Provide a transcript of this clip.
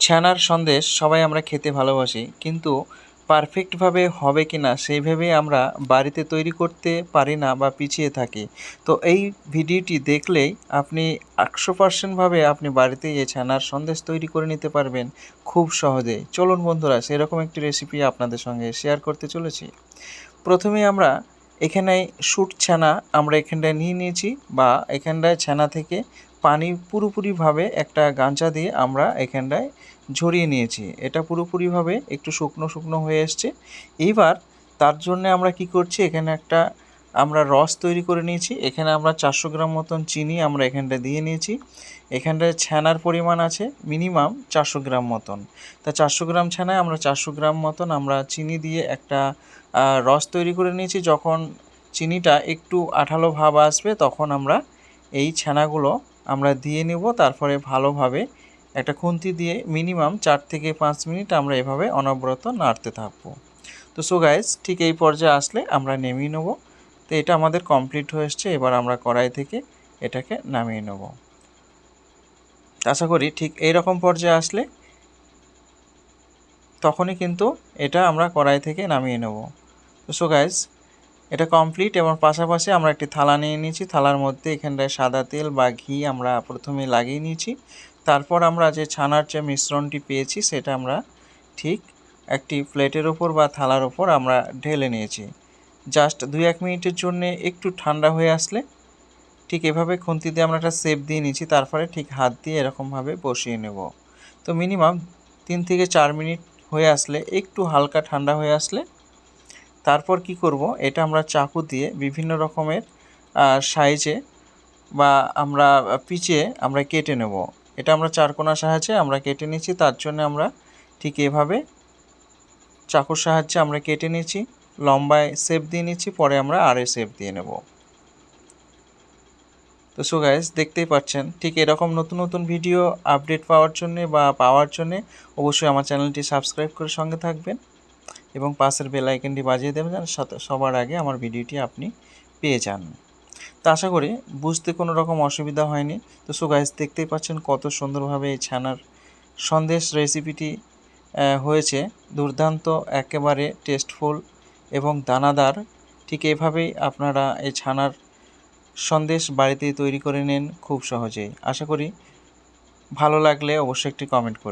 ছানার সন্দেশ সবাই আমরা খেতে ভালোবাসি, কিন্তু পারফেক্টভাবে হবে কি না সেইভাবে আমরা বাড়িতে তৈরি করতে পারি না বা পিছিয়ে থাকি। তো এই ভিডিওটি দেখলেই আপনি একশো পার্সেন্টভাবে আপনি বাড়িতে এই ছানার সন্দেশ তৈরি করে নিতে পারবেন খুব সহজেই চলুন বন্ধুরা, সেরকম একটি রেসিপি আপনাদের সঙ্গে শেয়ার করতে চলেছি। প্রথমে আমরা এখানে শুট ছানা আমরা এখানটায় নিয়ে নিয়েছি বা এখানটায় ছানা থেকে পানি পুরোপুরিভাবে একটা গাঞ্জা দিয়ে আমরা এখানটায় ঝরিয়ে নিয়েছি। এটা পুরোপুরিভাবে একটু শুকনো শুকনো হয়ে এসছে। এইবার তার জন্যে আমরা কি করছি? এখানে একটা আমরা রস তৈরি করে নিয়েছি। এখানে আমরা চারশো গ্রাম মতন চিনি আমরা এখানটা দিয়ে নিয়েছি। এখানটায় ছানার পরিমাণ আছে মিনিমাম চারশো গ্রাম মতন। তা চারশো গ্রাম ছানায় আমরা চারশো গ্রাম মতন আমরা চিনি দিয়ে একটা রস তৈরি করে নিয়েছি। যখন চিনিটা একটু আঠালো ভাব আসবে তখন আমরা এই ছানাগুলো আমরা দিয়ে নেব। তারপরে ভালোভাবে একটা খুন্তি দিয়ে মিনিমাম চার থেকে পাঁচ মিনিট আমরা এভাবে অনবরত নাড়তে থাকব। তো সো গাইজ ঠিক এই পর্যায়ে আসলে আমরা নেমিয়ে নেব। তো এটা আমাদের কমপ্লিট হয়ে এসছে, এবার আমরা কড়াই থেকে এটাকে নামিয়ে নেব। আশা করি ঠিক এই রকম পর্যায়ে আসলে তখনই কিন্তু এটা আমরা কড়াই থেকে নামিয়ে নেব। তো সো গাইজ এটা কমপ্লিট এবং পাশাপাশি আমরা একটি থালা নিয়ে নিয়েছি। থালার মধ্যে এখানটায় সাদা তেল বা ঘি আমরা প্রথমে লাগিয়ে নিয়েছি। তারপর আমরা যে ছানার যে মিশ্রণটি পেয়েছি, সেটা আমরা ঠিক একটি প্লেটের ওপর বা থালার ওপর আমরা ঢেলে নিয়েছি। জাস্ট দুই এক মিনিটের জন্য একটু ঠান্ডা হয়ে আসলে ঠিক এভাবে খুন্তি দিয়ে আমরা একটা সেপ দিয়ে নিয়েছি তারপরে ঠিক হাত দিয়ে এরকমভাবে বসিয়ে নেব। তো মিনিমাম তিন থেকে চার মিনিট হয়ে আসলে, একটু হালকা ঠান্ডা হয়ে আসলে তারপর কি করব, এটা আমরা চাকু দিয়ে বিভিন্ন রকমের সাইজে বা আমরা পিচে আমরা কেটে নেব। এটা আমরা চারকোনা সাহায্যে আমরা কেটে নিয়েছি তার জন্য আমরা ঠিক এভাবে চাকুর সাহায্যে আমরা কেটে নিয়েছি লম্বায় শেপ দিয়ে নিচ্ছি, পরে আমরা আরে শেপ দিয়ে নেব। তো সো গাইজ দেখতেই পাচ্ছেন, ঠিক এরকম নতুন নতুন ভিডিও আপডেট পাওয়ার জন্যে বা পাওয়ার জন্যে অবশ্যই আমার চ্যানেলটি সাবস্ক্রাইব করে সঙ্গে থাকবেন এবং পাশের বেল আইকনটি বাজিয়ে দেবেন যেন সবার আগে আমার ভিডিওটি আপনি পেয়ে যান। তো আশা করি বুঝতে কোনো রকম অসুবিধা হয়নি। তো সো গাইজ দেখতেই পাচ্ছেন কত সুন্দরভাবে এই ছানার সন্দেশ রেসিপিটি হয়েছে। দুর্দান্ত, একেবারে টেস্টফুল এবং দানাদার, ঠিক এভাবেই আপনারা এই ছানার সন্দেশ বাড়িতে তৈরি করে নেন খুব সহজেই। আশা করি ভালো লাগলে অবশ্যই একটি কমেন্ট করবেন।